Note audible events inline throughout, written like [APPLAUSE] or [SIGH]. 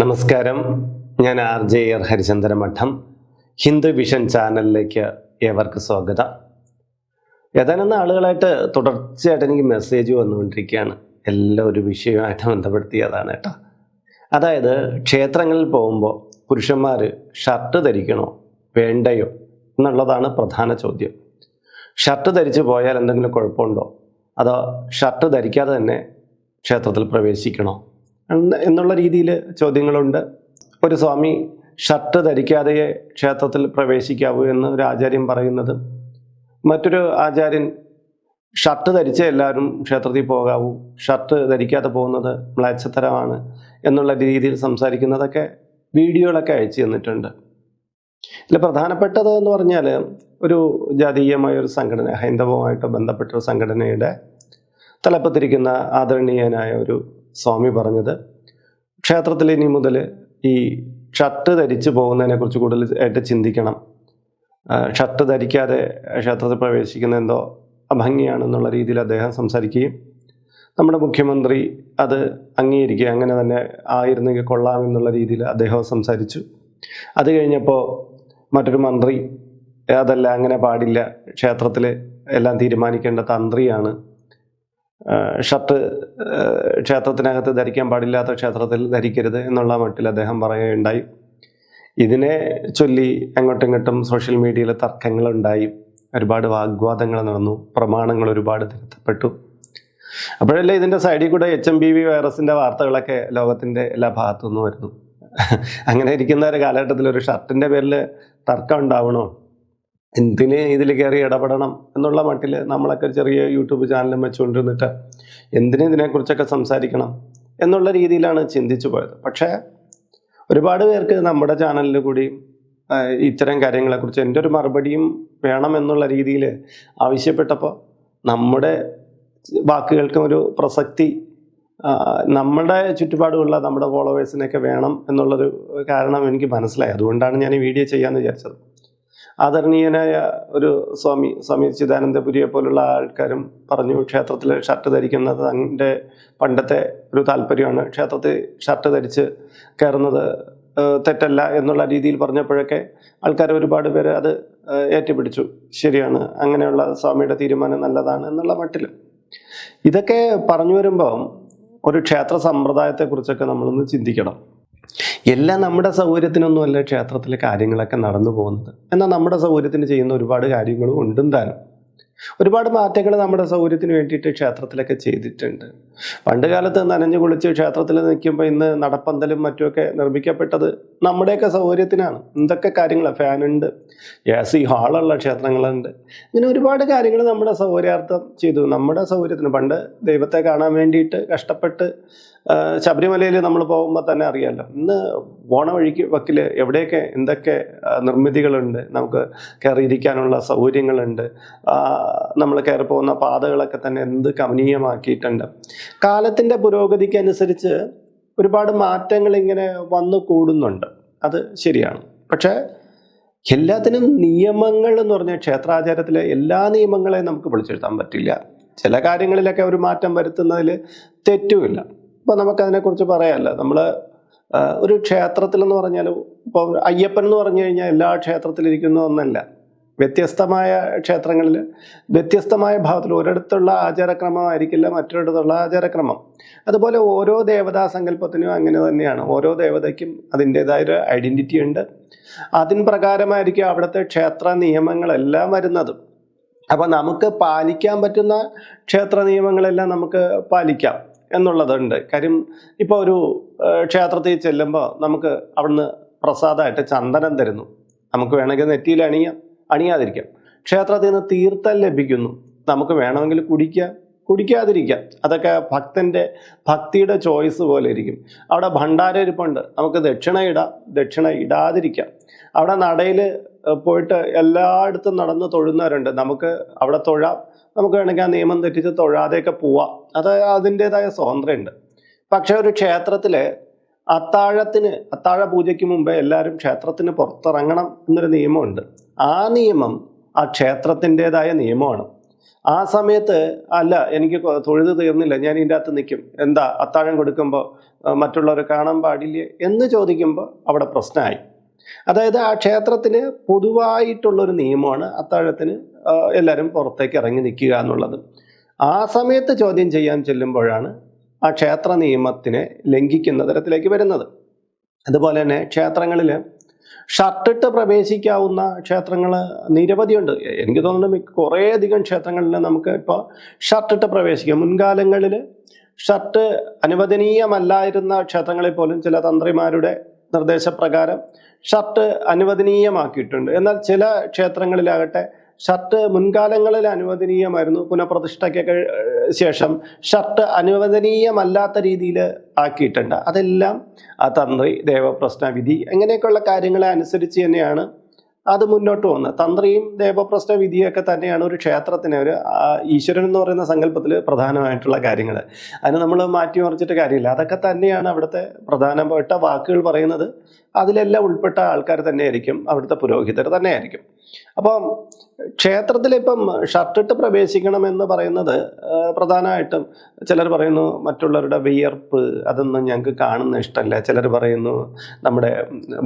നമസ്കാരം. ഞാൻ R J R Harichandra മഠം ഹിന്ദു വിഷൻ ചാനലിലേക്ക് ഏവർക്ക് സ്വാഗതം. ഏതാനും ആളുകളായിട്ട് തുടർച്ചയായിട്ട് എനിക്ക് മെസ്സേജ് വന്നുകൊണ്ടിരിക്കുകയാണ്. എല്ലാം ഒരു വിഷയമായിട്ട് ബന്ധപ്പെടുത്തിയതാണ് കേട്ടോ. അതായത് ക്ഷേത്രങ്ങളിൽ പോകുമ്പോൾ പുരുഷന്മാർ ഷർട്ട് ധരിക്കണോ വേണ്ടയോ എന്നുള്ളതാണ് പ്രധാന ചോദ്യം. ഷർട്ട് ധരിച്ച് പോയാൽ എന്തെങ്കിലും കുഴപ്പമുണ്ടോ? അതോ ഷർട്ട് ധരിക്കാതെ തന്നെ ക്ഷേത്രത്തിൽ പ്രവേശിക്കണോ? എന്നുള്ള രീതിയിൽ ചോദ്യങ്ങളുണ്ട്. ഒരു സ്വാമി ഷർട്ട് ധരിക്കാതെ ക്ഷേത്രത്തിൽ പ്രവേശിക്കാവൂ എന്ന് ഒരു ആചാര്യൻ പറയുന്നത്. മറ്റൊരു ആചാര്യൻ ഷർട്ട് ധരിച്ച എല്ലാവരും ക്ഷേത്രത്തിൽ പോകാവൂ. ഷർട്ട് ധരിക്കാതെ പോകുന്നത് മ്ലാച്ചത്തരമാണ് എന്നുള്ള രീതിയിൽ സംസാരിക്കുന്നതൊക്കെ വീഡിയോകളൊക്കെ അയച്ചു തന്നിട്ടുണ്ട്. ഇതിൽ പ്രധാനപ്പെട്ടത് എന്ന് പറഞ്ഞാൽ ഒരു ജാതീയമായ ഒരു സംഘടന ഹൈന്ദവുമായിട്ട് ബന്ധപ്പെട്ട ഒരു സംഘടനയുടെ തലപ്പത്തിരിക്കുന്ന ആദരണീയനായ ഒരു സ്വാമി പറഞ്ഞത്. ക്ഷേത്രത്തിൽ ഇനി മുതൽ ഈ ഷർട്ട് ധരിച്ച് പോകുന്നതിനെ കുറിച്ച് കൂടുതൽ ആയിട്ട് ചിന്തിക്കണം ഷർട്ട് ധരിക്കാതെ ക്ഷേത്രത്തിൽ പ്രവേശിക്കുന്ന എന്തോ അഭംഗിയാണെന്നുള്ള രീതിയിൽ അദ്ദേഹം സംസാരിക്കുകയും നമ്മുടെ മുഖ്യമന്ത്രി അത് അംഗീകരിക്കുക അങ്ങനെ തന്നെ ആയിരുന്നെങ്കിൽ കൊള്ളാം എന്നുള്ള രീതിയിൽ അദ്ദേഹം സംസാരിച്ചു. അത് കഴിഞ്ഞപ്പോൾ മറ്റൊരു മന്ത്രി അതല്ല അങ്ങനെ പാടില്ല ക്ഷേത്രത്തിൽ എല്ലാം തീരുമാനിക്കേണ്ട തന്ത്രിയാണ് ഷർട്ട് ക്ഷേത്രത്തിനകത്ത് ധരിക്കാൻ പാടില്ലാത്ത ക്ഷേത്രത്തിൽ ധരിക്കരുത് എന്നുള്ള മട്ടിൽ അദ്ദേഹം പറയുകയുണ്ടായി. ഇതിനെ ചൊല്ലി അങ്ങോട്ടും ഇങ്ങോട്ടും സോഷ്യൽ മീഡിയയിൽ തർക്കങ്ങളുണ്ടായി. ഒരുപാട് വാഗ്വാദങ്ങൾ നടന്നു. പ്രമാണങ്ങൾ ഒരുപാട് തിരുത്തപ്പെട്ടു. അപ്പോഴല്ലേ ഇതിന്റെ സൈഡിൽ കൂടെ എച്ച് എം ബി വി വൈറസിന്റെ വാർത്തകളൊക്കെ ലോകത്തിന്റെ എല്ലാ ഭാഗത്തു നിന്നും വരുന്നു. [LAUGHS] അങ്ങനെ ഇരിക്കുന്ന ഒരു കാലഘട്ടത്തിൽ ഒരു ഷർട്ടിന്റെ പേരിൽ തർക്കം ഉണ്ടാവണോ? എന്തിന് ഇതിൽ കയറി ഇടപെടണം എന്നുള്ള മട്ടിൽ നമ്മളൊക്കെ ചെറിയ യൂട്യൂബ് ചാനലും വെച്ചുകൊണ്ടിരുന്നിട്ട് എന്തിന് ഇതിനെക്കുറിച്ചൊക്കെ സംസാരിക്കണം എന്നുള്ള രീതിയിലാണ് ചിന്തിച്ചു പോയത്. പക്ഷേ ഒരുപാട് പേർക്ക് നമ്മുടെ ചാനലിൽ കൂടി ഇത്തരം കാര്യങ്ങളെക്കുറിച്ച് എന്റെ ഒരു മറുപടിയും വേണം എന്നുള്ള രീതിയിൽ ആവശ്യപ്പെട്ടപ്പോൾ നമ്മുടെ വാക്കുകൾക്കും ഒരു പ്രസക്തി നമ്മുടെ ചുറ്റുപാടുമുള്ള നമ്മുടെ ഫോളോവേഴ്സിനൊക്കെ വേണം എന്നുള്ളൊരു കാരണം എനിക്ക് മനസ്സിലായി. അതുകൊണ്ടാണ് ഞാൻ ഈ വീഡിയോ ചെയ്യാമെന്ന് വിചാരിച്ചത്. ആദരണീയനായ ഒരു സ്വാമി സ്വാമി ചിദാനന്ദപുരിയെ പോലുള്ള ആൾക്കാരും പറഞ്ഞു ക്ഷേത്രത്തിൽ ഷർട്ട് ധരിക്കുന്നത് തന്റെ പണ്ടത്തെ ഒരു താല്പര്യമാണ്. ക്ഷേത്രത്തിൽ ഷർട്ട് ധരിച്ച് കയറുന്നത് തെറ്റല്ല എന്നുള്ള രീതിയിൽ പറഞ്ഞപ്പോഴൊക്കെ ആൾക്കാർ ഒരുപാട് പേര് അത് ഏറ്റുപിടിച്ചു. ശരിയാണ് അങ്ങനെയുള്ള സ്വാമിയുടെ തീരുമാനം നല്ലതാണ് എന്നുള്ള മട്ടിൽ ഇതൊക്കെ പറഞ്ഞു വരുമ്പം ഒരു ക്ഷേത്ര സമ്പ്രദായത്തെക്കുറിച്ചൊക്കെ നമ്മളൊന്ന് ചിന്തിക്കണം. എല്ലാം നമ്മുടെ സൗകര്യത്തിനൊന്നുമല്ല ക്ഷേത്രത്തിലെ കാര്യങ്ങളൊക്കെ നടന്നു പോകുന്നത്. എന്നാൽ നമ്മുടെ സൗകര്യത്തിന് ചെയ്യുന്ന ഒരുപാട് കാര്യങ്ങളും ഉണ്ടും താനും. ഒരുപാട് മാറ്റങ്ങൾ നമ്മുടെ സൗകര്യത്തിന് വേണ്ടിയിട്ട് ക്ഷേത്രത്തിലൊക്കെ ചെയ്തിട്ടുണ്ട്. പണ്ട് കാലത്ത് നനഞ്ഞു കുളിച്ച് ക്ഷേത്രത്തിൽ നിൽക്കുമ്പോൾ ഇന്ന് നടപ്പന്തലും മറ്റുമൊക്കെ നിർമ്മിക്കപ്പെട്ടത് നമ്മുടെയൊക്കെ സൗകര്യത്തിനാണ്. എന്തൊക്കെ കാര്യങ്ങളാണ് ഫാനുണ്ട് എ സി ഹാളുള്ള ക്ഷേത്രങ്ങളുണ്ട്. ഇങ്ങനെ ഒരുപാട് കാര്യങ്ങൾ നമ്മുടെ സൗകര്യാർത്ഥം ചെയ്തു. നമ്മുടെ സൗകര്യത്തിന് പണ്ട് ദൈവത്തെ കാണാൻ വേണ്ടിയിട്ട് കഷ്ടപ്പെട്ട് ശബരിമലയിൽ നമ്മൾ പോകുമ്പോൾ തന്നെ അറിയാമല്ലോ ഇന്ന് പോണ വഴിക്ക് വക്കിൽ എവിടെയൊക്കെ എന്തൊക്കെ നിർമ്മിതികളുണ്ട് നമുക്ക് കയറിയിരിക്കാനുള്ള സൗകര്യങ്ങളുണ്ട് നമ്മൾ കയറി പോകുന്ന പാതകളൊക്കെ തന്നെ എന്ത് കമനീയമാക്കിയിട്ടുണ്ട്. കാലത്തിന്റെ പുരോഗതിക്ക് അനുസരിച്ച് ഒരുപാട് മാറ്റങ്ങൾ ഇങ്ങനെ വന്നു കൂടുന്നുണ്ട്. അത് ശരിയാണ്. പക്ഷേ എല്ലാത്തിനും നിയമങ്ങൾ എന്ന് പറഞ്ഞാൽ ക്ഷേത്രാചാരത്തിലെ എല്ലാ നിയമങ്ങളെയും നമുക്ക് വിളിച്ചെഴുത്താൻ പറ്റില്ല. ചില കാര്യങ്ങളിലൊക്കെ ഒരു മാറ്റം വരുത്തുന്നതിൽ തെറ്റുമില്ല. അപ്പോൾ നമുക്കതിനെക്കുറിച്ച് പറയാമല്ലോ നമ്മൾ ഒരു ക്ഷേത്രത്തിൽ എന്ന് പറഞ്ഞാൽ ഇപ്പോൾ അയ്യപ്പൻ എന്ന് പറഞ്ഞു കഴിഞ്ഞാൽ എല്ലാ ക്ഷേത്രത്തിലിരിക്കുന്ന ഒന്നല്ല. വ്യത്യസ്തമായ ക്ഷേത്രങ്ങളിൽ വ്യത്യസ്തമായ ഭാവത്തിൽ ഒരിടത്തുള്ള ആചാരക്രമമായിരിക്കില്ല മറ്റൊരിടത്തുള്ള ആചാരക്രമം. അതുപോലെ ഓരോ ദേവതാ സങ്കല്പത്തിനും അങ്ങനെ തന്നെയാണ്. ഓരോ ദേവതയ്ക്കും അതിന്റേതായ ഒരു ഐഡന്റിറ്റി ഉണ്ട്. അതിൻ പ്രകാരമായിരിക്കും അവിടുത്തെ ക്ഷേത്ര നിയമങ്ങളെല്ലാം വരുന്നത്. അപ്പോൾ നമുക്ക് പാലിക്കാൻ പറ്റുന്ന ക്ഷേത്ര നിയമങ്ങളെല്ലാം നമുക്ക് പാലിക്കാം. എന്നുള്ളതുണ്ട്. കാര്യം ഇപ്പോൾ ഒരു ക്ഷേത്രത്തിൽ ചെല്ലുമ്പോൾ നമുക്ക് അവിടുന്ന് പ്രസാദമായിട്ട് ചന്ദനം തരുന്നു. നമുക്ക് വേണമെങ്കിൽ നെറ്റിയിൽ അണിയാം അണിയാതിരിക്കാം. ക്ഷേത്രത്തിൽ നിന്ന് തീർത്ഥം ലഭിക്കുന്നു. നമുക്ക് വേണമെങ്കിൽ കുടിക്കാം കുടിക്കാതിരിക്കാം. അതൊക്കെ ഭക്തന്റെ ഭക്തിയുടെ ചോയ്സ് പോലെ ഇരിക്കും. അവിടെ ഭണ്ഡാര ഇരിപ്പുണ്ട്. നമുക്ക് ദക്ഷിണ ഇടാം ദക്ഷിണ ഇടാതിരിക്കാം. അവിടെ നടയിൽ പോയിട്ട് എല്ലായിടത്തും നടന്ന് തൊഴുന്നവരുണ്ട്. നമുക്ക് അവിടെ തൊഴാം നമുക്ക് വേണമെങ്കിൽ ആ നിയമം തെറ്റിച്ച് തൊഴാതെയൊക്കെ പോവാം. അത് അതിന്റെതായ സ്വാതന്ത്ര്യമുണ്ട്. പക്ഷെ ഒരു ക്ഷേത്രത്തിൽ അത്താഴത്തിന് അത്താഴ പൂജയ്ക്ക് മുമ്പേ എല്ലാവരും ക്ഷേത്രത്തിന് പുറത്തിറങ്ങണം എന്നൊരു നിയമമുണ്ട്. ആ നിയമം ആ ക്ഷേത്രത്തിന്റെതായ നിയമമാണ്. ആ സമയത്ത് അല്ല എനിക്ക് തൊഴുത് തീർന്നില്ല ഞാൻ ഇതിന്റെ അകത്ത് നിൽക്കും. എന്താ അത്താഴം കൊടുക്കുമ്പോൾ മറ്റുള്ളവരെ കാണാൻ പാടില്ലേ എന്ന് ചോദിക്കുമ്പോൾ അവിടെ പ്രശ്നമായി. അതായത് ആ ക്ഷേത്രത്തിന് പൊതുവായിട്ടുള്ളൊരു നിയമമാണ് അത്താഴത്തിന് എല്ലാവരും പുറത്തേക്ക് ഇറങ്ങി നിൽക്കുക എന്നുള്ളത്. ആ സമയത്ത് ചോദ്യം ചെയ്യാൻ ചെല്ലുമ്പോഴാണ് ആ ക്ഷേത്ര നിയമത്തിനെ ലംഘിക്കുന്ന തരത്തിലേക്ക് വരുന്നത്. അതുപോലെ തന്നെ ക്ഷേത്രങ്ങളിൽ ഷർട്ടിട്ട് പ്രവേശിക്കാവുന്ന ക്ഷേത്രങ്ങൾ നിരവധിയുണ്ട്. എനിക്ക് തോന്നുന്നു മിക്ക- കുറേയധികം ക്ഷേത്രങ്ങളിൽ നമുക്ക് ഇപ്പോൾ ഷർട്ടിട്ട് പ്രവേശിക്കാം. മുൻകാലങ്ങളിൽ ഷർട്ട് അനുവദനീയമല്ലായിരുന്ന ക്ഷേത്രങ്ങളിൽ പോലും ചില തന്ത്രിമാരുടെ നിർദ്ദേശപ്രകാരം ഷർട്ട് അനുവദനീയമാക്കിയിട്ടുണ്ട്. എന്നാൽ ചില ക്ഷേത്രങ്ങളിലാകട്ടെ ഷർട്ട് മുൻകാലങ്ങളിൽ അനുവദനീയമായിരുന്നു. പുനഃപ്രതിഷ്ഠയ്ക്കൊക്കെ ശേഷം ഷർട്ട് അനുവദനീയമല്ലാത്ത രീതിയിൽ ആക്കിയിട്ടുണ്ട്. അതെല്ലാം ആ തന്ത്രി ദേവപ്രശ്ന വിധി അങ്ങനെയൊക്കെയുള്ള കാര്യങ്ങളെ അനുസരിച്ച് തന്നെയാണ് അത് മുന്നോട്ട് പോകുന്നത്. തന്ത്രിയും ദേവപ്രശ്ന വിധിയൊക്കെ തന്നെയാണ് ഒരു ക്ഷേത്രത്തിന് ഒരു ഈശ്വരൻ എന്ന് പറയുന്ന സങ്കല്പത്തിൽ പ്രധാനമായിട്ടുള്ള കാര്യങ്ങൾ. അതിന് നമ്മൾ മാറ്റി മറിച്ചിട്ട് കാര്യമില്ല. അതൊക്കെ തന്നെയാണ് അവിടുത്തെ പ്രധാനപ്പെട്ട വാക്കുകൾ പറയുന്നത്. അതിലെല്ലാം ഉൾപ്പെട്ട ആൾക്കാർ തന്നെയായിരിക്കും അവിടുത്തെ പുരോഹിതർ തന്നെയായിരിക്കും. അപ്പം ക്ഷേത്രത്തിൽ ഇപ്പം ഷർട്ടിട്ട് പ്രവേശിക്കണം എന്ന് പറയുന്നത് പ്രധാനമായിട്ടും ചിലർ പറയുന്നു മറ്റുള്ളവരുടെ വിയർപ്പ് അതൊന്നും ഞങ്ങൾക്ക് കാണുന്ന ഇഷ്ടമല്ല. ചിലർ പറയുന്നു നമ്മുടെ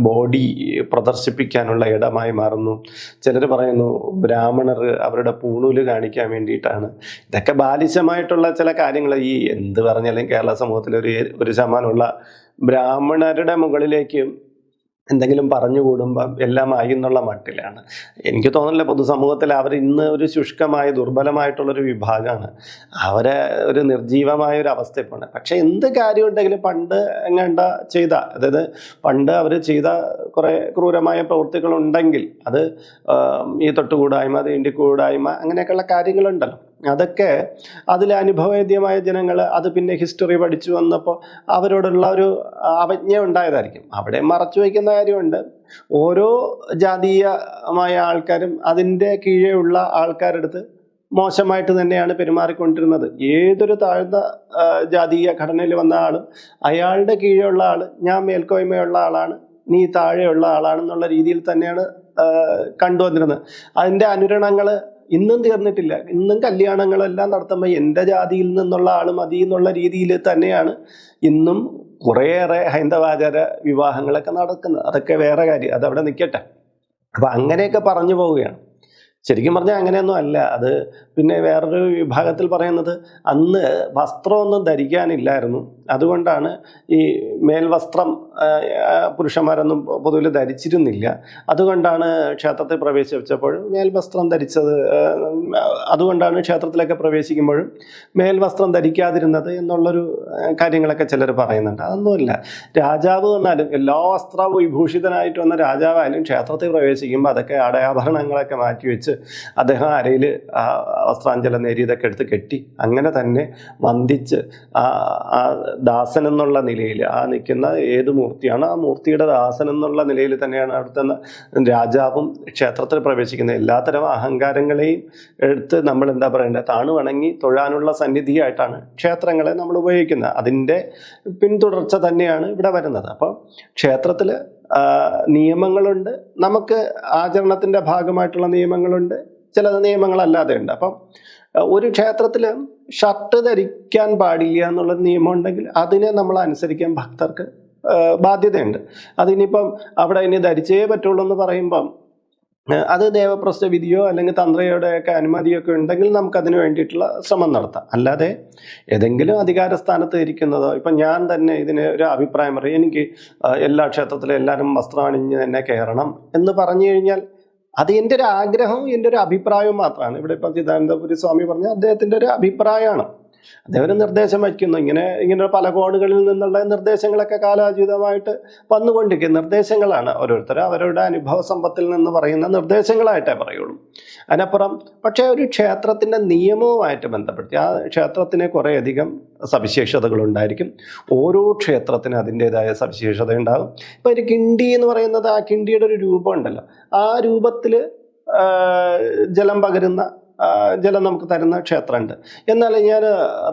ബോഡി പ്രദർശിപ്പിക്കാനുള്ള ഇടമായി മാറുന്നു. ചിലർ പറയുന്നു ബ്രാഹ്മണർ അവരുടെ പൂണൂൽ കാണിക്കാൻ വേണ്ടിയിട്ടാണ്. ഇതൊക്കെ ബാലിശമായിട്ടുള്ള ചില കാര്യങ്ങൾ. ഈ എന്ത് പറഞ്ഞാലും കേരള സമൂഹത്തിൽ ഒരു ഒരു ശതമാനമുള്ള ബ്രാഹ്മണരുടെ മുകളിലേക്ക് എന്തെങ്കിലും പറഞ്ഞുകൂടുമ്പം എല്ലാം ആയി എന്നുള്ള മട്ടിലാണ്. എനിക്ക് തോന്നുന്നില്ല പൊതുസമൂഹത്തിൽ അവർ ഇന്ന് ഒരു ശുഷ്കമായ ദുർബലമായിട്ടുള്ളൊരു വിഭാഗമാണ്. അവരെ ഒരു നിർജീവമായ ഒരു അവസ്ഥയിൽ പോണ് പക്ഷേ എന്ത് കാര്യം ഉണ്ടെങ്കിലും പണ്ട് എങ്ങാണ്ട ചെയ്ത അതായത് പണ്ട് അവർ ചെയ്ത കുറേ ക്രൂരമായ പ്രവൃത്തികളുണ്ടെങ്കിൽ അത് ഈ തൊട്ടുകൂടായ്മ തീണ്ടിക്കൂടായ്മ അങ്ങനെയൊക്കെയുള്ള കാര്യങ്ങളുണ്ടല്ലോ. അതൊക്കെ അതിൽ അനുഭവവേദ്യമായ ജനങ്ങൾ അത് പിന്നെ ഹിസ്റ്ററി പഠിച്ചു വന്നപ്പോൾ അവരോടുള്ള ഒരു അവജ്ഞ ഉണ്ടായതായിരിക്കും. അവിടെ മറച്ചു വയ്ക്കുന്ന കാര്യമുണ്ട്. ഓരോ ജാതീയമായ ആൾക്കാരും അതിന്റെ കീഴെയുള്ള ആൾക്കാരെടുത്ത് മോശമായിട്ട് തന്നെയാണ് പെരുമാറിക്കൊണ്ടിരുന്നത്. ഏതൊരു താഴ്ന്ന ജാതീയ ഘടനയിൽ വന്ന ആളും അയാളുടെ കീഴെയുള്ള ആൾ ഞാൻ മേൽക്കോയ്മയുള്ള ആളാണ് നീ താഴെയുള്ള ആളാണെന്നുള്ള രീതിയിൽ തന്നെയാണ് കണ്ടുവന്നിരുന്നത്. അതിന്റെ അനുരണങ്ങൾ ഇന്നും തീർന്നിട്ടില്ല. ഇന്നും കല്യാണങ്ങളെല്ലാം നടത്തുമ്പോൾ എന്റെ ജാതിയിൽ നിന്നുള്ള ആൾ മതി എന്നുള്ള രീതിയിൽ തന്നെയാണ് ഇന്നും കുറേയേറെ ഹൈന്ദവാചാര വിവാഹങ്ങളൊക്കെ നടക്കുന്നത്. അതൊക്കെ വേറെ കാര്യം. അതവിടെ നിൽക്കട്ടെ. അപ്പം അങ്ങനെയൊക്കെ പറഞ്ഞു പോവുകയാണ്. ശരിക്കും പറഞ്ഞാൽ അങ്ങനെയൊന്നും അല്ല. അത് പിന്നെ വേറൊരു വിഭാഗത്തിൽ പറയുന്നത് അന്ന് വസ്ത്രമൊന്നും ധരിക്കാനില്ലായിരുന്നു. അതുകൊണ്ടാണ് ഈ മേൽവസ്ത്രം പുരുഷന്മാരൊന്നും പൊതുവിൽ ധരിച്ചിരുന്നില്ല. അതുകൊണ്ടാണ് ക്ഷേത്രത്തിൽ പ്രവേശിച്ചപ്പോഴും മേൽവസ്ത്രം ധരിച്ചത് അതുകൊണ്ടാണ് ക്ഷേത്രത്തിലൊക്കെ പ്രവേശിക്കുമ്പോഴും മേൽവസ്ത്രം ധരിക്കാതിരുന്നത് എന്നുള്ളൊരു കാര്യങ്ങളൊക്കെ ചിലർ പറയുന്നുണ്ട്. അതൊന്നുമില്ല. രാജാവ് വന്നാലും എല്ലാ വസ്ത്ര വിഭൂഷിതനായിട്ട് വന്ന രാജാവായാലും ക്ഷേത്രത്തിൽ പ്രവേശിക്കുമ്പോൾ അതൊക്കെ അടയാഭരണങ്ങളൊക്കെ അദ്ദേഹം അരയിൽ വസ്ത്രാഞ്ചല നേരിയതൊക്കെ എടുത്ത് കെട്ടി അങ്ങനെ തന്നെ വന്ദിച്ച് ആ ദാസൻ എന്നുള്ള നിലയിൽ ആ നിൽക്കുന്ന ഏത് മൂർത്തിയാണ് ആ മൂർത്തിയുടെ ദാസൻ എന്നുള്ള നിലയിൽ തന്നെയാണ് അവിടുത്തെ രാജാവും ക്ഷേത്രത്തിൽ പ്രവേശിക്കുന്നത്. എല്ലാത്തരം അഹങ്കാരങ്ങളെയും എടുത്ത് നമ്മൾ എന്താ പറയേണ്ടത് താണു വണങ്ങി തൊഴാനുള്ള സന്നിധിയായിട്ടാണ് ക്ഷേത്രങ്ങളെ നമ്മൾ ഉപയോഗിക്കുന്നത്. അതിന്റെ പിന്തുടർച്ച തന്നെയാണ് ഇവിടെ വരുന്നത്. അപ്പോൾ ക്ഷേത്രത്തിൽ നിയമങ്ങളുണ്ട്. നമുക്ക് ആചരണത്തിന്റെ ഭാഗമായിട്ടുള്ള നിയമങ്ങളുണ്ട്. ചില നിയമങ്ങളല്ലാതെ ഉണ്ട്. അപ്പം ഒരു ക്ഷേത്രത്തിൽ ഷർട്ട് ധരിക്കാൻ പാടില്ല എന്നുള്ള നിയമം ഉണ്ടെങ്കിൽ അതിനെ നമ്മൾ അനുസരിക്കാൻ ഭക്തർക്ക് ബാധ്യതയുണ്ട്. അതിനിപ്പം അവിടെ ഇനി ധരിച്ചേ പറ്റുള്ളൂ എന്ന് പറയുമ്പം അത് ദേവപ്രസ്ഥ വിധിയോ അല്ലെങ്കിൽ തന്ത്രയുടെയൊക്കെ അനുമതിയൊക്കെ ഉണ്ടെങ്കിൽ നമുക്ക് അതിന് വേണ്ടിയിട്ടുള്ള ശ്രമം നടത്താം. അല്ലാതെ ഏതെങ്കിലും അധികാര സ്ഥാനത്ത് ഇരിക്കുന്നതോ ഇപ്പം ഞാൻ തന്നെ ഇതിന് ഒരു അഭിപ്രായം പറയും എനിക്ക് എല്ലാ ക്ഷേത്രത്തിലും എല്ലാവരും വസ്ത്രം അണിഞ്ഞ് തന്നെ കയറണം എന്ന് പറഞ്ഞു കഴിഞ്ഞാൽ അത് എന്റെ ഒരു ആഗ്രഹവും എന്റെ ഒരു അഭിപ്രായവും മാത്രമാണ്. ഇവിടെ ഇപ്പം ചിദാനന്ദപുരി സ്വാമി പറഞ്ഞ അദ്ദേഹത്തിന്റെ ഒരു അഭിപ്രായമാണ്. അദ്ദേഹം നിർദ്ദേശം വയ്ക്കുന്നു. ഇങ്ങനെ ഇങ്ങനെ പല കോണുകളിൽ നിന്നുള്ള നിർദ്ദേശങ്ങളൊക്കെ കാലാതീതമായിട്ട് വന്നുകൊണ്ടിരിക്കുന്ന നിർദ്ദേശങ്ങളാണ്. ഓരോരുത്തർ അവരുടെ അനുഭവ സമ്പത്തിൽ നിന്ന് പറയുന്ന നിർദ്ദേശങ്ങളായിട്ടേ പറയുള്ളൂ. അതിനപ്പുറം പക്ഷേ ഒരു ക്ഷേത്രത്തിന്റെ നിയമവുമായിട്ട് ബന്ധപ്പെടുത്തി ആ ക്ഷേത്രത്തിന് കുറേയധികം സവിശേഷതകളുണ്ടായിരിക്കും ഓരോ ക്ഷേത്രത്തിനും അതിന്റെതായ സവിശേഷത ഉണ്ടാകും. ഇപ്പോൾ ഒരു കിണ്ടി എന്ന് പറയുന്നത് ആ കിണ്ടിയുടെ ഒരു രൂപം ഉണ്ടല്ലോ ആ രൂപത്തിൽ ജലം പകരുന്ന ജലം നമുക്ക് തരുന്ന ക്ഷേത്രമുണ്ട്. എന്നാൽ ഞാൻ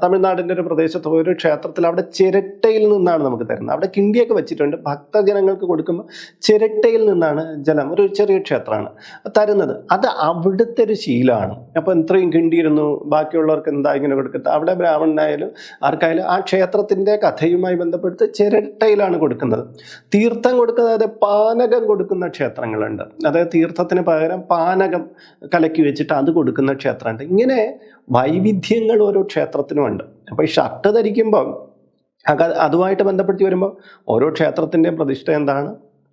തമിഴ്നാടിന്റെ ഒരു പ്രദേശത്ത് ഒരു ക്ഷേത്രത്തിൽ അവിടെ ചിരട്ടയിൽ നിന്നാണ് നമുക്ക് തരുന്നത്. അവിടെ കിണ്ടിയൊക്കെ വെച്ചിട്ടുണ്ട്. ഭക്തജനങ്ങൾക്ക് കൊടുക്കുമ്പോൾ ചിരട്ടയിൽ നിന്നാണ് ജലം ഒരു ചെറിയ ക്ഷേത്രമാണ് തരുന്നത്. അത് അവിടുത്തെ ഒരു ശീലമാണ്. അപ്പോൾ ഇത്രയും കിണ്ടിയിരുന്നു. ബാക്കിയുള്ളവർക്ക് എന്താ ഇങ്ങനെ കൊടുക്കുന്നത്? അവിടെ ബ്രാഹ്മണനായാലും ആർക്കായാലും ആ ക്ഷേത്രത്തിന്റെ കഥയുമായി ബന്ധപ്പെടുത്ത് ചിരട്ടയിലാണ് കൊടുക്കുന്നത്. തീർത്ഥം കൊടുക്കുന്നത് പാനകം കൊടുക്കുന്ന ക്ഷേത്രങ്ങളുണ്ട്. അതായത് തീർത്ഥത്തിന് പകരം പാനകം കലക്കി വെച്ചിട്ട് അത് കൊടുക്കുന്ന ക്ഷേത്രമുണ്ട്. ഇങ്ങനെ വൈവിധ്യങ്ങൾ ഓരോ ക്ഷേത്രത്തിനും ഉണ്ട്. അപ്പോൾ ഈ ഷർട്ട് ധരിക്കുമ്പോൾ അത് അതുമായിട്ട് ബന്ധപ്പെടുത്തി വരുമ്പോൾ ഓരോ ക്ഷേത്രത്തിന്റെയും പ്രതിഷ്ഠ എന്താണ്?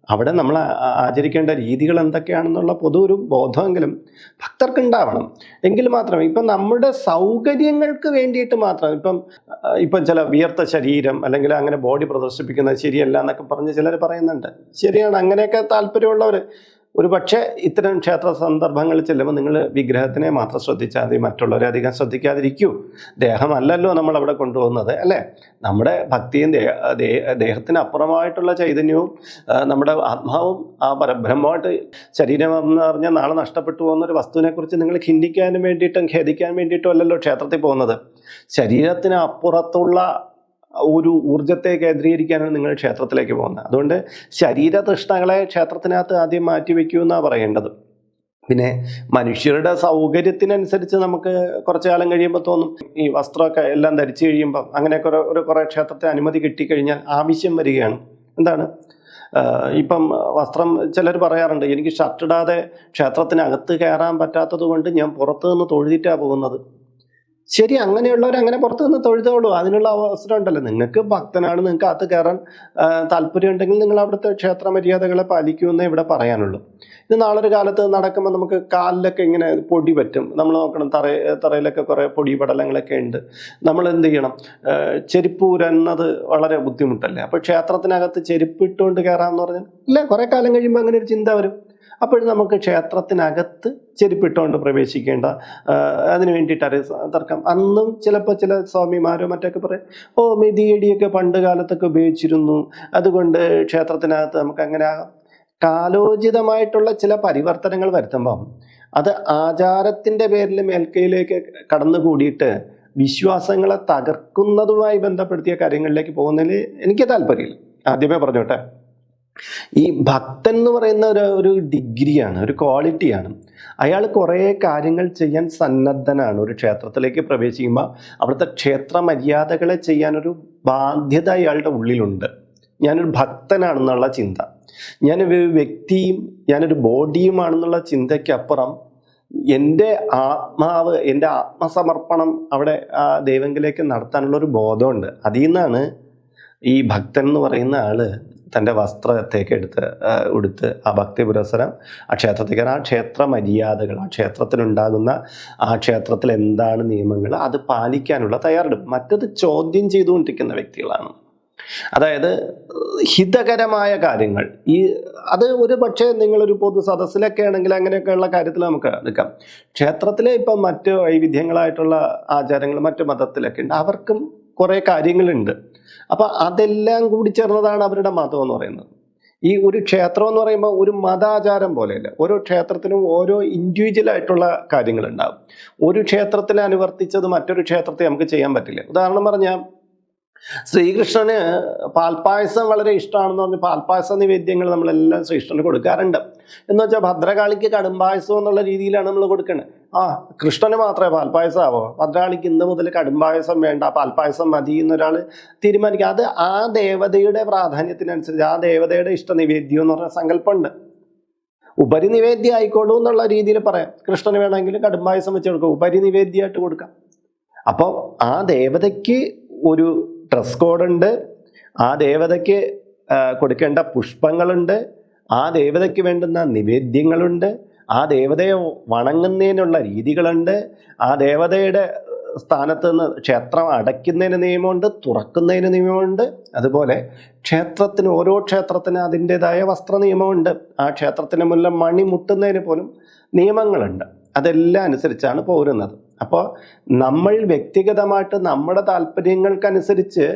അവിടെ നമ്മൾ ആചരിക്കേണ്ട രീതികൾ എന്തൊക്കെയാണെന്നുള്ള പൊതു ഒരു ബോധമെങ്കിലും ഭക്തർക്ക് ഉണ്ടാവണം എങ്കിൽ മാത്രം ഇപ്പം നമ്മുടെ സൗകര്യങ്ങൾക്ക് വേണ്ടിയിട്ട് മാത്രം ഇപ്പം ഇപ്പം ചില വിയർത്ത ശരീരം അല്ലെങ്കിൽ അങ്ങനെ ബോഡി പ്രദർശിപ്പിക്കുന്നത് ശരിയല്ല എന്നൊക്കെ പറഞ്ഞ് ചിലർ പറയുന്നുണ്ട്. ശരിയാണ് അങ്ങനെയൊക്കെ താല്പര്യമുള്ളവർ ഒരു പക്ഷേ ഇത്തരം ക്ഷേത്ര സന്ദർഭങ്ങളിൽ ചെല്ലുമ്പോൾ നിങ്ങൾ വിഗ്രഹത്തിനെ മാത്രം ശ്രദ്ധിച്ചാൽ മതി മറ്റുള്ളവരെ അധികം ശ്രദ്ധിക്കാതിരിക്കൂ. ദേഹമല്ലല്ലോ നമ്മൾ അവിടെ കൊണ്ടുപോകുന്നത് അല്ലേ? നമ്മുടെ ഭക്തിയും ദേഹ ദേഹത്തിന് അപ്പുറമായിട്ടുള്ള ചൈതന്യവും നമ്മുടെ ആത്മാവും ആ പരബ്രഹ്മമായിട്ട് ശരീരം എന്ന് പറഞ്ഞാൽ നാളെ നഷ്ടപ്പെട്ടു പോകുന്ന ഒരു വസ്തുവിനെക്കുറിച്ച് നിങ്ങൾ ഖിന്ദിക്കാനും വേണ്ടിയിട്ടും ഖേദിക്കാൻ വേണ്ടിയിട്ടും അല്ലല്ലോ ക്ഷേത്രത്തിൽ പോകുന്നത്. ശരീരത്തിന് അപ്പുറത്തുള്ള ഒരു ഊർജത്തെ കേന്ദ്രീകരിക്കാനാണ് നിങ്ങൾ ക്ഷേത്രത്തിലേക്ക് പോകുന്നത്. അതുകൊണ്ട് ശരീര തൃഷ്ണകളെ ക്ഷേത്രത്തിനകത്ത് ആദ്യം മാറ്റിവെക്കൂ എന്നാണ് പറയേണ്ടത്. പിന്നെ മനുഷ്യരുടെ സൗകര്യത്തിനനുസരിച്ച് നമുക്ക് കുറച്ചു കാലം കഴിയുമ്പോൾ തോന്നും ഈ വസ്ത്രമൊക്കെ എല്ലാം ധരിച്ചു കഴിയുമ്പോൾ അങ്ങനെയൊക്കെ ഒരു ഒരു കുറേ ക്ഷേത്രത്തെ അനുമതി കിട്ടിക്കഴിഞ്ഞാൽ ആവശ്യം വരികയാണ്. എന്താണ്? ഇപ്പം വസ്ത്രം ചിലർ പറയാറുണ്ട് എനിക്ക് ഷർട്ടിടാതെ ക്ഷേത്രത്തിനകത്ത് കയറാൻ പറ്റാത്തത് കൊണ്ട് ഞാൻ പുറത്തുനിന്ന് തൊഴുതിട്ടാണ് പോകുന്നത്. ശരി അങ്ങനെയുള്ളവർ അങ്ങനെ പുറത്ത് നിന്ന് തൊഴുതോളൂ. അതിനുള്ള അവസരം ഉണ്ടല്ലോ. നിങ്ങൾക്ക് ഭക്തനാണ് നിങ്ങൾക്ക് അകത്ത് കയറാൻ താല്പര്യം ഉണ്ടെങ്കിൽ നിങ്ങൾ അവിടുത്തെ ക്ഷേത്ര മര്യാദകളെ പാലിക്കൂ എന്നേ ഇവിടെ പറയാനുള്ളൂ. ഇത് നാളെ ഒരു കാലത്ത് നടക്കുമ്പോൾ നമുക്ക് കാലിലൊക്കെ ഇങ്ങനെ പൊടി പറ്റും. നമ്മൾ നോക്കണം തറ തറയിലൊക്കെ കുറേ പൊടി പടലങ്ങളൊക്കെ ഉണ്ട്. നമ്മൾ എന്ത് ചെയ്യണം? ആഹ് ചെരുപ്പ് ഊരുന്നത് വളരെ ബുദ്ധിമുട്ടല്ലേ? അപ്പോൾ ക്ഷേത്രത്തിനകത്ത് ചെരുപ്പ് ഇട്ടുകൊണ്ട് കയറാമെന്ന് പറഞ്ഞാൽ ഇല്ല കുറേ കാലം കഴിയുമ്പോൾ അങ്ങനെ ഒരു ചിന്ത വരും. അപ്പോൾ നമുക്ക് ക്ഷേത്രത്തിനകത്ത് ചെരുപ്പിട്ടുകൊണ്ട് പ്രവേശിക്കേണ്ട അതിന് വേണ്ടിയിട്ടാണ് തർക്കം. അന്നും ചിലപ്പോൾ ചില സ്വാമിമാരോ മറ്റൊക്കെ പറയും ഓ മെതിയടിയൊക്കെ പണ്ട് കാലത്തൊക്കെ ഉപയോഗിച്ചിരുന്നു. അതുകൊണ്ട് ക്ഷേത്രത്തിനകത്ത് നമുക്ക് അങ്ങനെ കാലോചിതമായിട്ടുള്ള ചില പരിവർത്തനങ്ങൾ വരുത്തുമ്പം അത് ആചാരത്തിന്റെ പേരിൽ മേൽക്കയിലേക്ക് കടന്നുകൂടിയിട്ട് വിശ്വാസങ്ങളെ തകർക്കുന്നതുമായി ബന്ധപ്പെടുത്തിയ കാര്യങ്ങളിലേക്ക് പോകുന്നതിൽ എനിക്ക് താല്പര്യമില്ല. ആദ്യമേ പറഞ്ഞോട്ടെ. ഈ ഭക്തൻ എന്ന് പറയുന്ന ഒരു ഒരു ഡിഗ്രിയാണ് ഒരു ക്വാളിറ്റിയാണ്. അയാൾ കുറേ കാര്യങ്ങൾ ചെയ്യാൻ സന്നദ്ധനാണ്. ഒരു ക്ഷേത്രത്തിലേക്ക് പ്രവേശിക്കുമ്പോൾ അവിടുത്തെ ക്ഷേത്ര മര്യാദകളെ ചെയ്യാനൊരു ബാധ്യത അയാളുടെ ഉള്ളിലുണ്ട്. ഞാനൊരു ഭക്തനാണെന്നുള്ള ചിന്ത. ഞാൻ വ്യക്തിയും ഞാനൊരു ബോഡിയുമാണെന്നുള്ള ചിന്തയ്ക്കപ്പുറം എന്റെ ആത്മാവ് എന്റെ ആത്മസമർപ്പണം അവിടെ ആ ദൈവങ്കിലേക്ക് നടത്താനുള്ള ഒരു ബോധമുണ്ട്. അതിൽ നിന്നാണ് ഈ ഭക്തൻ എന്ന് പറയുന്ന ആൾ തന്റെ വസ്ത്രത്തേക്ക് എടുത്ത് ഉടുത്ത് ആ ഭക്തി പുരസരം ആ ക്ഷേത്രത്തേക്ക് ആ ക്ഷേത്ര മര്യാദകൾ ആ ക്ഷേത്രത്തിലുണ്ടാകുന്ന ആ ക്ഷേത്രത്തിൽ എന്താണ് നിയമങ്ങൾ അത് പാലിക്കാനുള്ള തയ്യാറെടുപ്പ്. മറ്റത് ചോദ്യം ചെയ്തുകൊണ്ടിരിക്കുന്ന വ്യക്തികളാണ്. അതായത് ഹിതകരമായ കാര്യങ്ങൾ. ഈ അത് ഒരു പക്ഷേ നിങ്ങളൊരു പൊതു സദസ്സിലൊക്കെ ആണെങ്കിൽ അങ്ങനെയൊക്കെയുള്ള കാര്യത്തിൽ നമുക്ക് എടുക്കാം ക്ഷേത്രത്തിലെ ഇപ്പം മറ്റ് വൈവിധ്യങ്ങളായിട്ടുള്ള ആചാരങ്ങൾ മറ്റ് മതത്തിലൊക്കെ ഉണ്ട്. അവർക്കും കുറേ കാര്യങ്ങളുണ്ട്. അപ്പം അതെല്ലാം കൂടി ചേർന്നതാണ് അവരുടെ മതം എന്ന് പറയുന്നത്. ഈ ഒരു ക്ഷേത്രം എന്ന് പറയുമ്പോൾ ഒരു മതാചാരം പോലെയല്ല. ഓരോ ക്ഷേത്രത്തിനും ഓരോ ഇൻഡിവിജ്വൽ ആയിട്ടുള്ള കാര്യങ്ങളുണ്ടാകും ഒരു ക്ഷേത്രത്തിൽ അനുവർത്തിച്ചത് മറ്റൊരു ക്ഷേത്രത്തെ നമുക്ക് ചെയ്യാൻ പറ്റില്ല. ഉദാഹരണം പറഞ്ഞാൽ ശ്രീകൃഷ്ണന് പാൽപ്പായസം വളരെ ഇഷ്ടമാണെന്ന് പറഞ്ഞ് പാൽപ്പായസ നിവേദ്യങ്ങൾ നമ്മളെല്ലാം ശ്രീകൃഷ്ണന് കൊടുക്കാറുണ്ട്. എന്ന് വെച്ചാൽ ഭദ്രകാളിക്ക് കടുംപായസം എന്നുള്ള രീതിയിലാണ് നമ്മൾ കൊടുക്കുന്നത് ആ കൃഷ്ണന് മാത്രമേ പാൽപ്പായസം ആവോ ഭദ്രകാളിക്ക് ഇന്ന് മുതൽ കടുംപായസം വേണ്ട പാൽപ്പായസം മതി എന്നൊരാൾ തീരുമാനിക്കുക. അത് ആ ദേവതയുടെ പ്രാധാന്യത്തിനനുസരിച്ച് ആ ദേവതയുടെ ഇഷ്ട നിവേദ്യം എന്ന് പറഞ്ഞ സങ്കല്പമുണ്ട്. ഉപരി നിവേദ്യം ആയിക്കോളൂ എന്നുള്ള രീതിയിൽ പറയാം. കൃഷ്ണന് വേണമെങ്കിൽ കടുംപായസം വെച്ച് കൊടുക്കുക ഉപരി നിവേദ്യമായിട്ട് കൊടുക്കാം. അപ്പോൾ ആ ദേവതയ്ക്ക് ഒരു ഡ്രസ് കോഡുണ്ട് ആ ദേവതയ്ക്ക് കൊടുക്കേണ്ട പുഷ്പങ്ങളുണ്ട് ആ ദേവതയ്ക്ക് വേണ്ടുന്ന നിവേദ്യങ്ങളുണ്ട് ആ ദേവതയെ വണങ്ങുന്നതിനുള്ള രീതികളുണ്ട്. ആ ദേവതയുടെ സ്ഥാനത്ത് നിന്ന് ക്ഷേത്രം അടയ്ക്കുന്നതിന് നിയമമുണ്ട് തുറക്കുന്നതിന് നിയമമുണ്ട്. അതുപോലെ ക്ഷേത്രത്തിന് ഓരോ ക്ഷേത്രത്തിന് അതിന്റെതായ വസ്ത്ര നിയമമുണ്ട് ആ ക്ഷേത്രത്തിന് മുന്നിൽ മണി മുട്ടുന്നതിന് പോലും നിയമങ്ങളുണ്ട്. അതെല്ലാം അനുസരിച്ചാണ് പോരുന്നത്. അപ്പോൾ നമ്മൾ വ്യക്തിഗതമായിട്ട് നമ്മുടെ താല്പര്യങ്ങൾക്കനുസരിച്ച്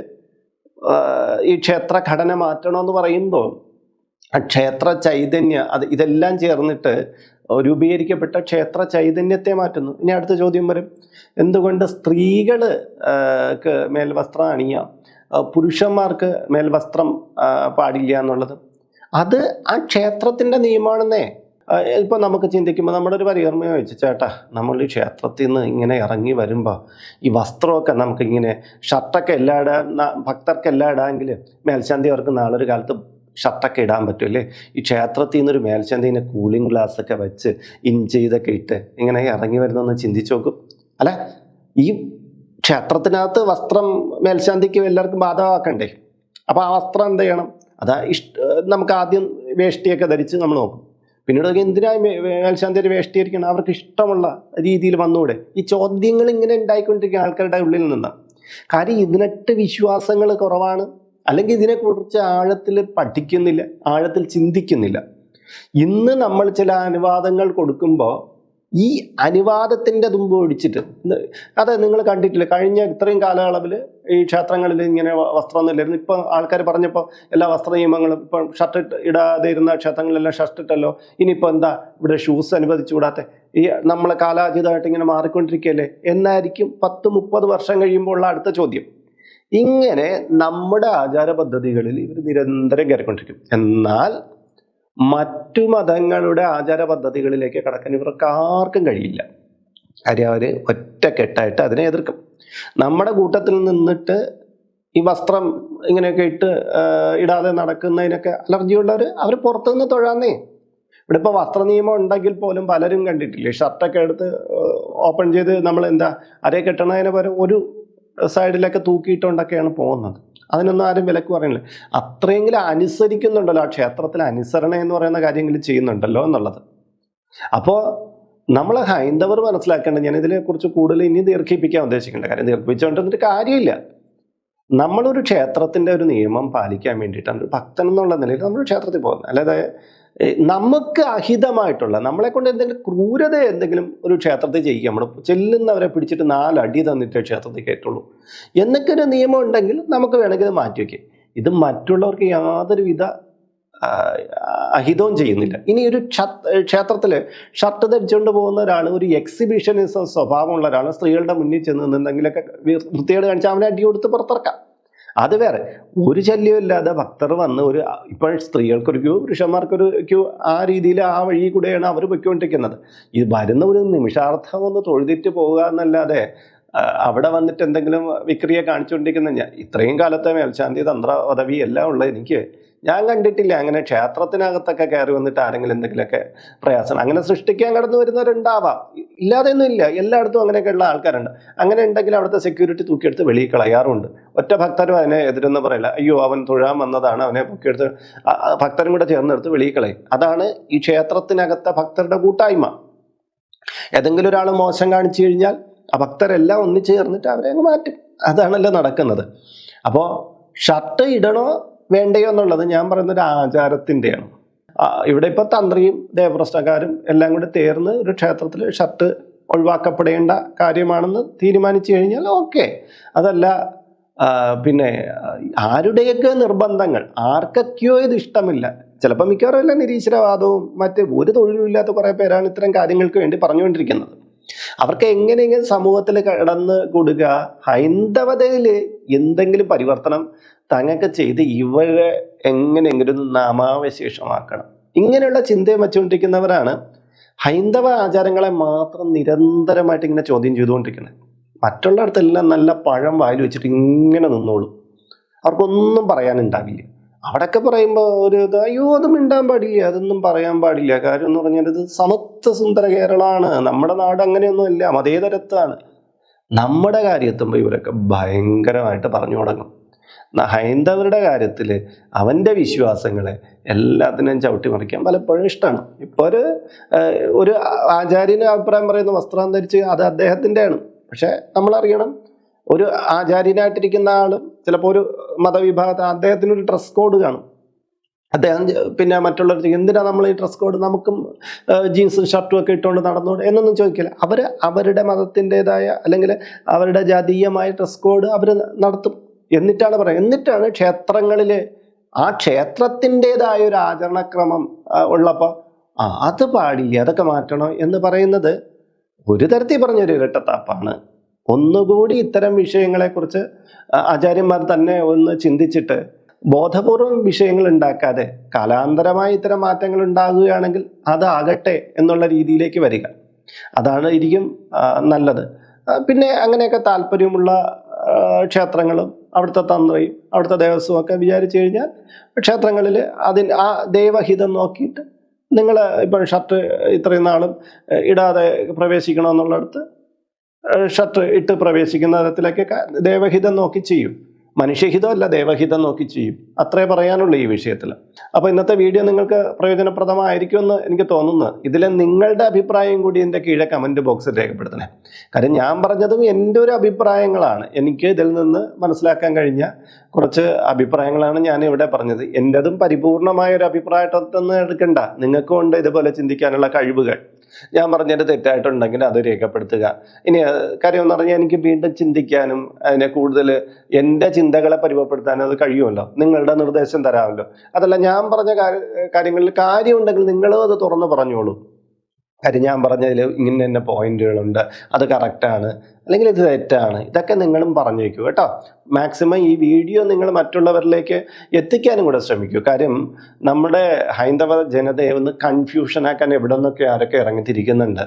ഈ ക്ഷേത്ര ഘടന മാറ്റണമെന്ന് പറയുമ്പോൾ ക്ഷേത്ര ചൈതന്യ അത് ഇതെല്ലാം ചേർന്നിട്ട് രൂപീകരിക്കപ്പെട്ട ക്ഷേത്ര ചൈതന്യത്തെ മാറ്റുന്നു. ഇനി അടുത്ത ചോദ്യം വരും. എന്തുകൊണ്ട് സ്ത്രീകൾ മേൽവസ്ത്രം അണിയാം പുരുഷന്മാർക്ക് മേൽവസ്ത്രം പാടില്ല എന്നുള്ളത്? അത് ആ ക്ഷേത്രത്തിന്റെ നിയമമാണെന്നേ ഇപ്പം നമുക്ക് ചിന്തിക്കുമ്പോൾ നമ്മുടെ ഒരു പരികർമ്മ ചോദിച്ചു ചേട്ടാ നമ്മൾ ഈ ക്ഷേത്രത്തിൽ നിന്ന് ഇങ്ങനെ ഇറങ്ങി വരുമ്പോൾ ഈ വസ്ത്രമൊക്കെ നമുക്ക് ഇങ്ങനെ ഷർട്ടൊക്കെ എല്ലാം ഇടാൻ ഭക്തർക്ക് എല്ലാ ഇടാമെങ്കിൽ മേൽശാന്തി അവർക്ക് നാളൊരു കാലത്ത് ഷർട്ടൊക്കെ ഇടാൻ പറ്റും അല്ലേ? ഈ ക്ഷേത്രത്തിൽ നിന്നൊരു മേൽശാന്തിനെ കൂളിംഗ് ഗ്ലാസ് ഒക്കെ വെച്ച് ഇഞ്ച് ചെയ്തൊക്കെ ഇട്ട് ഇങ്ങനെ ഇറങ്ങി വരുന്നതെന്ന് ചിന്തിച്ചു നോക്കും. അല്ല? ഈ ക്ഷേത്രത്തിനകത്ത് വസ്ത്രം മേൽശാന്തിക്ക് എല്ലാവർക്കും ബാധകമാക്കണ്ടേ? അപ്പോൾ ആ വസ്ത്രം എന്ത് ചെയ്യണം? അതാ ഇഷ്ട നമുക്ക് ആദ്യം വേഷ്ടിയൊക്കെ ധരിച്ച് നമ്മൾ നോക്കും. പിന്നീട് എന്തിനാ മേൽശാന്തി ഒരു വേഷ്ടിയായിരിക്കണം? അവർക്ക് ഇഷ്ടമുള്ള രീതിയിൽ വന്നുകൂടെ? ഈ ചോദ്യങ്ങൾ ഇങ്ങനെ ഉണ്ടായിക്കൊണ്ടിരിക്കുക ആൾക്കാരുടെ ഉള്ളിൽ നിന്നാണ്. കാര്യം ഇതിനെട്ട് വിശ്വാസങ്ങൾ കുറവാണ്. അല്ലെങ്കിൽ ഇതിനെക്കുറിച്ച് ആഴത്തിൽ പഠിക്കുന്നില്ല ആഴത്തിൽ ചിന്തിക്കുന്നില്ല. ഇന്ന് നമ്മൾ ചില അനുവാദങ്ങൾ കൊടുക്കുമ്പോൾ ഈ അനുവാദത്തിന്റെ തുമ്പ് ഒടിച്ചിട്ട് അത് നിങ്ങൾ കണ്ടിട്ടില്ല കഴിഞ്ഞ ഇത്രയും കാലയളവിൽ ഈ ക്ഷേത്രങ്ങളിൽ ഇങ്ങനെ വസ്ത്രമൊന്നും ഇല്ലായിരുന്നു ആൾക്കാർ പറഞ്ഞപ്പോൾ എല്ലാ വസ്ത്ര നിയമങ്ങളും ഇപ്പം ഷർട്ടിട്ട് ഇടാതെ ഇരുന്ന ക്ഷേത്രങ്ങളിലെല്ലാം ഷർട്ട് ഇട്ടല്ലോ. ഇനിയിപ്പോൾ എന്താ ഇവിടെ ഷൂസ് അനുവദിച്ചു അനുവദിച്ചുകൂടാത്തെ ഈ നമ്മളെ കാലാതീതമായിട്ട് ഇങ്ങനെ മാറിക്കൊണ്ടിരിക്കുകയല്ലേ? എന്നായിരിക്കും പത്ത് മുപ്പത് വർഷം കഴിയുമ്പോൾ ഉള്ള അടുത്ത ചോദ്യം. ഇങ്ങനെ നമ്മുടെ ആചാര പദ്ധതികളിൽ ഇവർ നിരന്തരം കയറിക്കൊണ്ടിരിക്കും. എന്നാൽ മറ്റു മതങ്ങളുടെ ആചാര പദ്ധതികളിലേക്ക് കടക്കാൻ ഇവർക്ക് ആർക്കും കഴിയില്ല. കാര്യം അവർ ഒറ്റക്കെട്ടായിട്ട് അതിനെ എതിർക്കും. നമ്മുടെ കൂട്ടത്തിൽ നിന്നിട്ട് ഈ വസ്ത്രം ഇങ്ങനെയൊക്കെ ഇട്ട് ഇടാതെ നടക്കുന്നതിനൊക്കെ അലർജിയുള്ളവർ അവർ പുറത്തുനിന്ന് തൊഴാന്നേ. ഇവിടെ ഇപ്പോൾ വസ്ത്ര നിയമം ഉണ്ടെങ്കിൽ പോലും പലരും കണ്ടിട്ടില്ലേ? ഷർട്ടൊക്കെ എടുത്ത് ഓപ്പൺ ചെയ്ത് നമ്മൾ എന്താ അരയെ കെട്ടണതിന് പകരം ഒരു സൈഡിലൊക്കെ തൂക്കിയിട്ടുകൊണ്ടൊക്കെയാണ് പോകുന്നത്. അതിനൊന്നും ആരും വിലക്ക് പറയുന്നില്ല. അത്രയെങ്കിലും അനുസരിക്കുന്നുണ്ടല്ലോ ആ ക്ഷേത്രത്തിൽ അനുസരണ എന്ന് പറയുന്ന കാര്യങ്ങൾ ചെയ്യുന്നുണ്ടല്ലോ എന്നുള്ളത്. അപ്പോൾ നമ്മൾ ഹൈന്ദവർ മനസ്സിലാക്കേണ്ടത് ഞാൻ ഇതിനെക്കുറിച്ച് കൂടുതൽ ഇനി ദീർഘിപ്പിക്കാൻ ഉദ്ദേശിക്കേണ്ട കാര്യം ദീർഘിപ്പിച്ചുകൊണ്ടിരുന്നിട്ട് കാര്യമില്ല. നമ്മളൊരു ക്ഷേത്രത്തിന്റെ ഒരു നിയമം പാലിക്കാൻ വേണ്ടിയിട്ടാണ് ഒരു ഭക്തൻ എന്നുള്ള നിലയിൽ നമ്മൾ ക്ഷേത്രത്തിൽ പോകുന്നത്. അല്ലാതെ നമുക്ക് അഹിതമായിട്ടുള്ള നമ്മളെ കൊണ്ട് എന്തെങ്കിലും ക്രൂരത എന്തെങ്കിലും ഒരു ക്ഷേത്രത്തിൽ ചെയ്യിക്കുക. നമ്മൾ ചെല്ലുന്നവരെ പിടിച്ചിട്ട് നാലടി തന്നിട്ടേ ക്ഷേത്രത്തിൽ കയറ്റുള്ളൂ. എന്നൊക്കെ ഒരു നിയമം ഉണ്ടെങ്കിൽ നമുക്ക് വേണമെങ്കിൽ അത് മാറ്റി വയ്ക്കാം. ഇത് മറ്റുള്ളവർക്ക് യാതൊരുവിധ അഹിതവും ചെയ്യുന്നില്ല. ഇനി ഒരു ക്ഷേത്രത്തിൽ ഷർട്ട് ധരിച്ചുകൊണ്ട് പോകുന്ന ഒരാൾ ഒരു എക്സിബിഷനിസം സ്വഭാവമുള്ള ഒരാൾ സ്ത്രീകളുടെ മുന്നിൽ ചെന്ന് നിന്നെങ്കിലൊക്കെ വൃത്തികേട് കാണിച്ചാൽ അവനെ അടി കൊടുത്ത് പുറത്തിറക്കാം. അത് വേറെ. ഒരു ശല്യമില്ലാതെ ഭക്തർ വന്ന് ഒരു ഇപ്പോൾ സ്ത്രീകൾക്കൊരു ക്യൂ പുരുഷന്മാർക്കൊരു ക്യൂ ആ രീതിയിൽ ആ വഴി കൂടെയാണ് അവർ പൊയ്ക്കൊണ്ടിരിക്കുന്നത്. ഇത് വരുന്ന ഒരു നിമിഷാർത്ഥം ഒന്ന് തൊഴുതിറ്റ് പോവുക എന്നല്ലാതെ അവിടെ വന്നിട്ട് എന്തെങ്കിലും വിക്രിയെ കാണിച്ചുകൊണ്ടിരിക്കുന്ന ഞാൻ ഇത്രയും കാലത്തെ മേൽശാന്തി തന്ത്ര പദവി എല്ലാം ഉള്ള എനിക്ക്. ഞാൻ കണ്ടിട്ടില്ല. അങ്ങനെ ക്ഷേത്രത്തിനകത്തൊക്കെ കയറി വന്നിട്ട് ആരെങ്കിലും എന്തെങ്കിലുമൊക്കെ പ്രയാസം അങ്ങനെ സൃഷ്ടിക്കാൻ കടന്നു വരുന്നവരുണ്ടാവാം. ഇല്ലാതെയൊന്നും ഇല്ല. എല്ലായിടത്തും അങ്ങനെയൊക്കെയുള്ള ആൾക്കാരുണ്ട്. അങ്ങനെ ഉണ്ടെങ്കിൽ അവിടുത്തെ സെക്യൂരിറ്റി തൂക്കിയെടുത്ത് വെളിയിൽ കളയാറുണ്ട്. ഒറ്റ ഭക്തരും അതിനെ എതിരെന്ന് പറയില്ല. അയ്യോ അവൻ തൊഴാൻ വന്നതാണ്. അവനെ ആ, ഭക്തരും കൂടെ ചേർന്നെടുത്ത് വെളിയിൽ കളയും. അതാണ് ഈ ക്ഷേത്രത്തിനകത്തെ ഭക്തരുടെ കൂട്ടായ്മ. ഏതെങ്കിലും ഒരാൾ മോശം കാണിച്ചു കഴിഞ്ഞാൽ ആ ഭക്തരെല്ലാം ഒന്നിച്ചു ചേർന്നിട്ട് അവരെ അങ്ങ് മാറ്റും. അതാണല്ലോ നടക്കുന്നത്. അപ്പോൾ ഷർട്ട് ഇടണോ വേണ്ടയോ എന്നുള്ളത് ഞാൻ പറയുന്ന ഒരു ആചാരത്തിന്റെയാണ് ഇവിടെ ഇപ്പോൾ തന്ത്രിയും ദേവപ്രശ്നക്കാരും എല്ലാം കൂടി ചേർന്ന് ഒരു ക്ഷേത്രത്തിൽ ഷർട്ട് ഒഴിവാക്കപ്പെടേണ്ട കാര്യമാണെന്ന് തീരുമാനിച്ചു കഴിഞ്ഞാൽ ഓക്കെ. അതല്ല പിന്നെ ആരുടെയൊക്കെ നിർബന്ധങ്ങൾ? ആർക്കൊക്കെയോ ഇത് ഇഷ്ടമില്ല. ചിലപ്പോൾ മിക്കവാറും എല്ലാം നിരീശ്വരവാദവും മറ്റ് ഒരു തൊഴിലും കുറേ പേരാണ് ഇത്തരം കാര്യങ്ങൾക്ക് വേണ്ടി പറഞ്ഞുകൊണ്ടിരിക്കുന്നത്. അവർക്ക് എങ്ങനെയെങ്കിലും സമൂഹത്തിൽ കടന്ന് കൊടുക്കുക ഹൈന്ദവതയിൽ എന്തെങ്കിലും പരിവർത്തനം തങ്ങൾക്ക് ചെയ്ത് ഇവരെ എങ്ങനെയെങ്കിലും നാമാവശേഷമാക്കണം. ഇങ്ങനെയുള്ള ചിന്തയും വെച്ചുകൊണ്ടിരിക്കുന്നവരാണ് ഹൈന്ദവ ആചാരങ്ങളെ മാത്രം നിരന്തരമായിട്ട് ഇങ്ങനെ ചോദ്യം ചെയ്തുകൊണ്ടിരിക്കുന്നത്. മറ്റുള്ളിടത്തെല്ലാം നല്ല പഴം വായിൽ വെച്ചിട്ട് ഇങ്ങനെ നിന്നോളും. അവർക്കൊന്നും പറയാനുണ്ടാവില്ല. അവിടെയൊക്കെ പറയുമ്പോൾ ഒരു ഇത് അയ്യോ അത് മിണ്ടാൻ പാടില്ല അതൊന്നും പറയാൻ പാടില്ല. കാര്യം എന്ന് പറഞ്ഞാൽ ഇത് സമത്വ സുന്ദര കേരളമാണ് നമ്മുടെ നാട് അങ്ങനെയൊന്നും ഇല്ല മതേതരത്താണ് നമ്മുടെ കാര്യത്തുമ്പോൾ ഇവരൊക്കെ ഭയങ്കരമായിട്ട് പറഞ്ഞു തുടങ്ങും. ഹൈന്ദവരുടെ കാര്യത്തിൽ അവന്റെ വിശ്വാസങ്ങളെ എല്ലാത്തിനെയും ചവിട്ടി മറിക്കാൻ പലപ്പോഴും ഇഷ്ടമാണ്. ഇപ്പോൾ ഒരു ഒരു ആചാര്യന് അഭിപ്രായം പറയുന്ന വസ്ത്രം ധരിച്ച് അത് അദ്ദേഹത്തിന്റെയാണ് പക്ഷെ നമ്മളറിയണം ഒരു ആചാര്യനായിട്ടിരിക്കുന്ന ആൾ ചിലപ്പോൾ ഒരു മതവിഭാഗത്തെ അദ്ദേഹത്തിന് ഒരു ഡ്രസ് കോഡ് കാണും. അദ്ദേഹം പിന്നെ മറ്റുള്ളവർ എന്തിനാ നമ്മൾ ഈ ഡ്രസ് കോഡ് നമുക്കും ജീൻസും ഷർട്ടും ഒക്കെ ഇട്ടുകൊണ്ട് നടന്നോട് എന്നൊന്നും ചോദിക്കില്ല. അവർ അവരുടെ മതത്തിന്റെതായ അല്ലെങ്കിൽ അവരുടെ ജാതീയമായ ഡ്രസ് കോഡ് അവർ നടത്തും. എന്നിട്ടാണ് പറയുക. എന്നിട്ടാണ് ക്ഷേത്രങ്ങളിലെ ആ ക്ഷേത്രത്തിന്റെതായ ഒരു ആചരണക്രമം ഉള്ളപ്പോൾ അത് പാടില്ല? അതൊക്കെ മാറ്റണം? എന്ന് പറയുന്നത് ഒരു തരത്തിൽ പറഞ്ഞൊരു ഇരട്ടത്താപ്പാണ്. ഒന്നുകൂടി ഇത്തരം വിഷയങ്ങളെക്കുറിച്ച് കുറിച്ച് ആചാര്യന്മാർ തന്നെ ഒന്ന് ചിന്തിച്ചിട്ട് ബോധപൂർവം വിഷയങ്ങൾ ഉണ്ടാക്കാതെ കാലാന്തരമായി ഇത്തരം മാറ്റങ്ങൾ ഉണ്ടാകുകയാണെങ്കിൽ അതാകട്ടെ എന്നുള്ള രീതിയിലേക്ക് വരിക. അതാണ് ഇരിക്കും നല്ലത്. പിന്നെ അങ്ങനെയൊക്കെ താല്പര്യമുള്ള ക്ഷേത്രങ്ങളും അവിടുത്തെ തന്ത്രയും അവിടുത്തെ ദേവസ്വം ഒക്കെ വിചാരിച്ചു കഴിഞ്ഞാൽ ക്ഷേത്രങ്ങളിൽ അതിന് ആ ദൈവഹിതം നോക്കിയിട്ട് നിങ്ങൾ ഇപ്പം ഷർട്ട് ഇത്രയും നാളും ഇടാതെ പ്രവേശിക്കണമെന്നുള്ളിടത്ത് ഷർട്ട് ഇട്ട് പ്രവേശിക്കുന്ന തരത്തിലൊക്കെ ദേവഹിതം നോക്കി ചെയ്യും. മനുഷ്യഹിതം അല്ല ദേവഹിതം നോക്കി ചെയ്യും. അത്രേ പറയാനുള്ളൂ ഈ വിഷയത്തിൽ അപ്പോൾ ഇന്നത്തെ വീഡിയോ നിങ്ങൾക്ക് പ്രയോജനപ്രദമായിരിക്കുമെന്ന് എനിക്ക് തോന്നുന്നു. ഇതിലെ നിങ്ങളുടെ അഭിപ്രായം കൂടി എന്റെ കീഴെ കമന്റ് ബോക്സിൽ രേഖപ്പെടുത്തണേ. കാര്യം ഞാൻ പറഞ്ഞതും എന്റെ ഒരു അഭിപ്രായങ്ങളാണ്. എനിക്ക് ഇതിൽ നിന്ന് മനസ്സിലാക്കാൻ കഴിഞ്ഞ കുറച്ച് അഭിപ്രായങ്ങളാണ് ഞാൻ ഇവിടെ പറഞ്ഞത്. എന്റെതും പരിപൂർണമായ ഒരു അഭിപ്രായത്തൊന്നും എടുക്കണ്ട. നിങ്ങൾക്കും ഉണ്ട് ഇതുപോലെ ചിന്തിക്കാനുള്ള കഴിവുകൾ. ഞാൻ പറഞ്ഞത് തെറ്റായിട്ടുണ്ടെങ്കിൽ അത് രേഖപ്പെടുത്തുക. ഇനി കാര്യം എന്ന് പറഞ്ഞാൽ എനിക്ക് വീണ്ടും ചിന്തിക്കാനും അതിനെ കൂടുതൽ എന്റെ ചിന്തകളെ പരിമപ്പെടുത്താനും അത് കഴിയുമല്ലോ? നിങ്ങളുടെ നിർദ്ദേശം തരാമല്ലോ? അതല്ല ഞാൻ പറഞ്ഞ കാര്യങ്ങളിൽ കാര്യമുണ്ടെങ്കിൽ നിങ്ങളും അത് തുറന്നു പറഞ്ഞോളൂ. കാര്യം ഞാൻ പറഞ്ഞതിൽ ഇങ്ങനെ തന്നെ പോയിന്റുകളുണ്ട്. അത് കറക്റ്റാണ് അല്ലെങ്കിൽ ഇത് തെറ്റാണ്. ഇതൊക്കെ നിങ്ങളും പറഞ്ഞു വയ്ക്കൂ കേട്ടോ. മാക്സിമം ഈ വീഡിയോ നിങ്ങൾ മറ്റുള്ളവരിലേക്ക് എത്തിക്കാനും കൂടെ ശ്രമിക്കൂ. കാര്യം നമ്മുടെ ഹൈന്ദവ ജനതയെ ഒന്ന് കൺഫ്യൂഷനാക്കാൻ എവിടെ നിന്നൊക്കെ ആരൊക്കെ ഇറങ്ങിത്തിരിക്കുന്നുണ്ട്.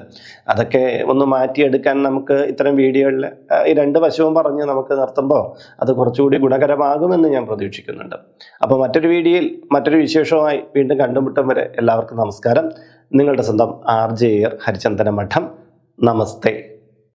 അതൊക്കെ ഒന്ന് മാറ്റിയെടുക്കാൻ നമുക്ക് ഇത്തരം വീഡിയോകളിൽ ഈ രണ്ട് വശവും പറഞ്ഞ് നമുക്ക് നിർത്തുമ്പോൾ അത് കുറച്ചുകൂടി ഗുണകരമാകുമെന്ന് ഞാൻ പ്രതീക്ഷിക്കുന്നുണ്ട്. അപ്പോൾ മറ്റൊരു വീഡിയോയിൽ മറ്റൊരു വിശേഷവുമായി വീണ്ടും കണ്ടുമുട്ടും വരെ എല്ലാവർക്കും നമസ്കാരം. നിങ്ങളുടെ സ്വന്തം ആർ ജെ ഹരിചന്ദന മഠം. നമസ്തേ.